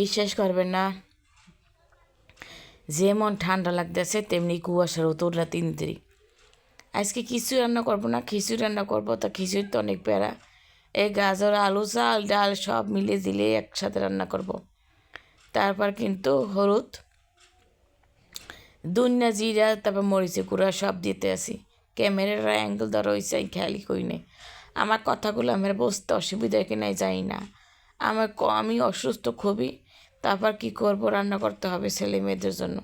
বিশ্বাস করবেন না। যেমন ঠান্ডা লাগতেছে, তেমনি কুয়াশার উত্তর তিন তারিখ আজকে খিচুড়ি রান্না করব না, খিচুড়ি রান্না করব তা খিচুড়ি তো অনেক প্যারা। এই গাজর, আলু, চাল, ডাল সব মিলে দিলে একসাথে রান্না করব। তারপর কিন্তু হলুদ, দুনিয়া, জিরা, তারপর মরিচে গুঁড়া সব দিতে আসি। ক্যামেরার অ্যাঙ্গেল ধরা হয়েছে, আমি খেয়ালই করি নাই। আমার কথাগুলো আমার বুঝতে অসুবিধা কি নাই যাই না। আমার আমি অসুস্থ খুবই তারপর কি করব? রান্না করতে হবে ছেলে মেয়েদের জন্য।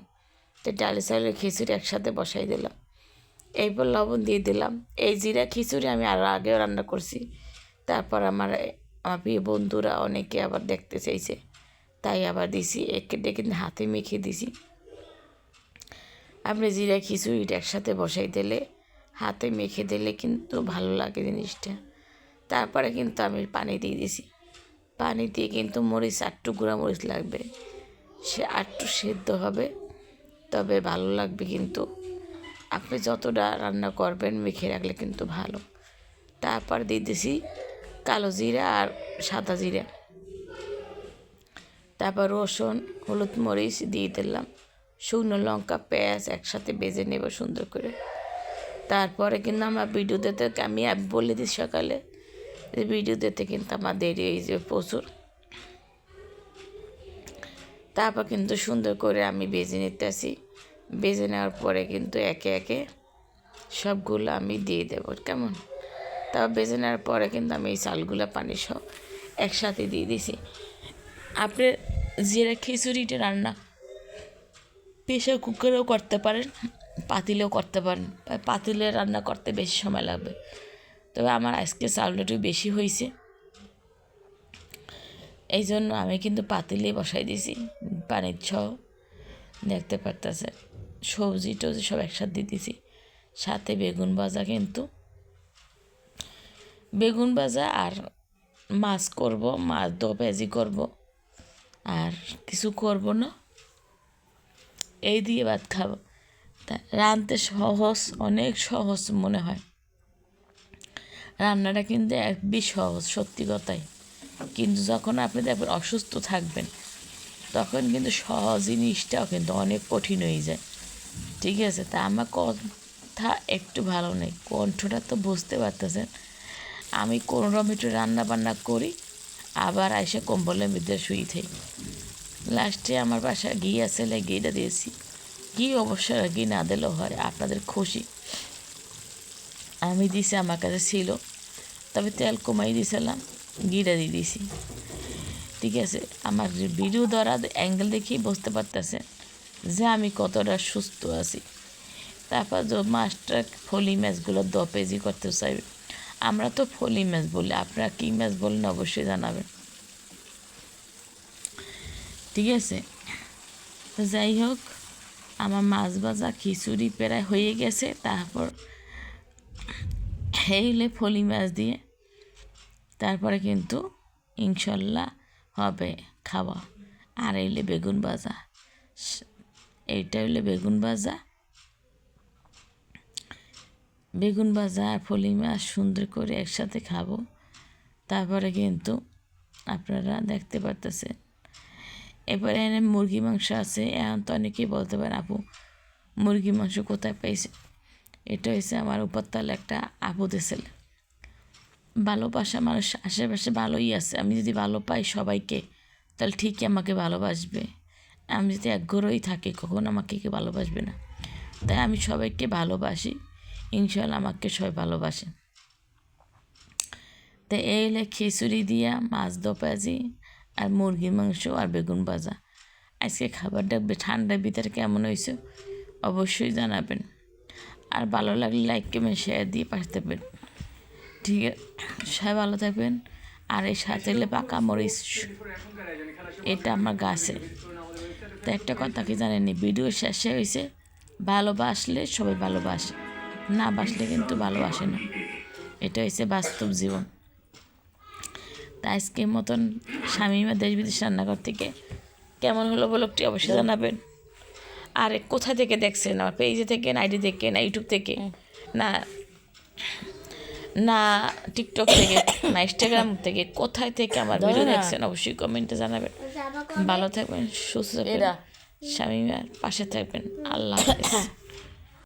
তো ডালে চালের খিচুড়ি একসাথে বসাই দিলাম। এরপর লবণ দিয়ে দিলাম। এই জিরা খিচুড়ি আমি আরও আগেও রান্না করছি। তারপর আমার আমার প্রিয় বন্ধুরা অনেকে আবার দেখতে চাইছে। তাই আবার দিছি, একে ডেকে হাতে মেখে দিছি। আপনি জিরা খিচুড়িটা একসাথে বসাই দিলে, হাতে মেখে দিলে কিন্তু ভালো লাগে জিনিসটা। তারপরে কিন্তু আমি পানি দিয়ে দিছি। পানি দিয়ে কিন্তু মরিচ, আটটু গুঁড়া মরিচ লাগবে। সে আটটু সেদ্ধ হবে, তবে ভালো লাগবে কিন্তু। আপনি যতটা রান্না করবেন মেখে রাখলে কিন্তু ভালো। তারপর দিয়ে দিছি কালো জিরা আর সাদা জিরা। তারপর রসুন, হলুদ মরিচ দিয়ে দিলাম। শুকনো লঙ্কা, পেঁয়াজ একসাথে বেজে নেব সুন্দর করে। তারপরে কিন্তু আমার ভিডিও দিতে আমি বলে দিই সকালে। ভিডিও দিতে কিন্তু আমার দেরি হয়ে যাবে প্রচুর। তারপর কিন্তু সুন্দর করে আমি বেজে নিতে আসি বেজে নেওয়ার পরে কিন্তু একে একে সবগুলো আমি দিয়ে দেবো, কেমন? তারপর বেজে নেওয়ার পরে কিন্তু আমি এই চালগুলো পানি সব একসাথে দিয়ে দিছি। আপনি জিরা খিচুড়িটা রান্না প্রেশার কুকারেও করতে পারেন, পাতিলেও করতে পারেন পাতিলে রান্না করতে বেশি সময় লাগবে। তবে আমার আজকে চালটা একটু বেশি হয়েছে। এই জন্য আমি কিন্তু পাতিলে বসাই দিয়েছি, পানির ছ দেখতে পারতেছে। সবজি টবজি সব একসাথে দিয়ে দিয়েছি। সাথে বেগুন ভাজা কিন্তু। বেগুন ভাজা আর মাছ করব, মাছ দো পেঁয়াজি করব, আর কিছু করব না। এই দিয়ে ভাত খাব। তা রাঁধতে সহজ, অনেক সহজ মনে হয়। রান্নাটা কিন্তু একবি সহজ সত্যি কথাই। কিন্তু যখন আপনি দেখবেন অসুস্থ থাকবেন, তখন কিন্তু সহজ জিনিসটাও কিন্তু অনেক কঠিন হয়ে যায়। ঠিক আছে? তা আমার কথা একটু ভালো নেই। কণ্ঠটা তো বুঝতে পারতেছেন। আমি কোনো রকম একটু রান্না বান্না করি, আবার এসে কম্বলের মধ্যে শুয়ে থাকি। লাস্টে আমার বাসায় ঘি আছে ঘিটা দিয়েছি। ঘি অবশ্যই ঘি না দিলেও হয়, আপনাদের খুশি। আমি দিছি, আমার কাছে ছিল। তবে তেল কমাই দিয়েছিলাম ঘিটা দিয়ে দিয়েছি ঠিক আছে, আমার ভিডিও ধরা অ্যাঙ্গেল দেখেই বুঝতে পারতেছে যে আমি কতটা সুস্থ আছি। তারপর যে মাছটা ফলি ম্যাচগুলো দ পেজি করতে চাইবে, আমরা তো ফলি ম্যাচ বলি, আপনারা কী ম্যাচ বলেন অবশ্যই জানাবেন। ঠিক আছে যাই হোক, আমার মাছ ভাজা খিচুড়ি প্রায় হয়ে গেছে, তারপর হেইলে ফলি মাছ দিয়ে তারপরে কিন্তু ইনশাল্লাহ হবে খাওয়া। আর এইলে বেগুন ভাজা। এইটা হইলে বেগুন ভাজা। বেগুন ভাজা আর ফলি মাছ সুন্দর করে একসাথে খাব। তারপরে কিন্তু আপনারা দেখতে পারতেছেন। এবারে এনে মুরগি মাংস আছে। এখন তো অনেকেই বলতে পারেন, আপু, মুরগি মাংস কোথায় পাইছে এটা হয়েছে আমার উপরতলা একটা আপু ছেলে ভালোবাসা মানুষ, আশেপাশে ভালোই আছে। আমি যদি ভালো পাই সবাইকে, তাহলে ঠিকই আমাকে ভালোবাসবে। আমি যদি একঘরই থাকি, কখন আমাকে কেউ ভালোবাসবে না। তাই আমি সবাইকে ভালোবাসি। ইনশাল্লাহ আমাকে সবাই ভালোবাসে। তো এই হলে খিচুড়ি দিয়া, মাছ দো পেঁয়াজি আর মুরগির মাংস আর বেগুন ভাজা। আজকে খাবারটা ঠান্ডার ভিতরে কেমন হয়েছে অবশ্যই জানাবেন। আর ভালো লাগলে লাইক কমেন্ট শেয়ার দিয়ে পাশে থাকবেন। ঠিক আছে? সবাই ভালো থাকবেন। আর এই সাথে হলে পাকা মরিচ, এটা আমার গাছে। তো একটা কথা কি জানেন ভিডিও শেষে হয়েছে ভালোবাসলে সবাই ভালোবাসে। না বাসলে কিন্তু ভালোবাসে না। এটা হচ্ছে বাস্তব জীবন। তা আজকের মতন স্বামী স্বামীমা দেশ বিদেশ রান্নাঘর থেকে কেমন হলো বলকটি অবশ্যই জানাবেন। আর কোথা থেকে দেখছেন? আমার পেজে থেকে না আইডি থেকে না ইউটিউব থেকে না না টিকটক থেকে না ইনস্টাগ্রাম থেকে কোথায় থেকে আমার ভিডিও দেখছেন? অবশ্যই কমেন্টে জানাবেন। ভালো থাকবেন সুস্থ থাকবেন। স্বামীমার পাশে থাকবেন। আল্লাহ হাফেজ।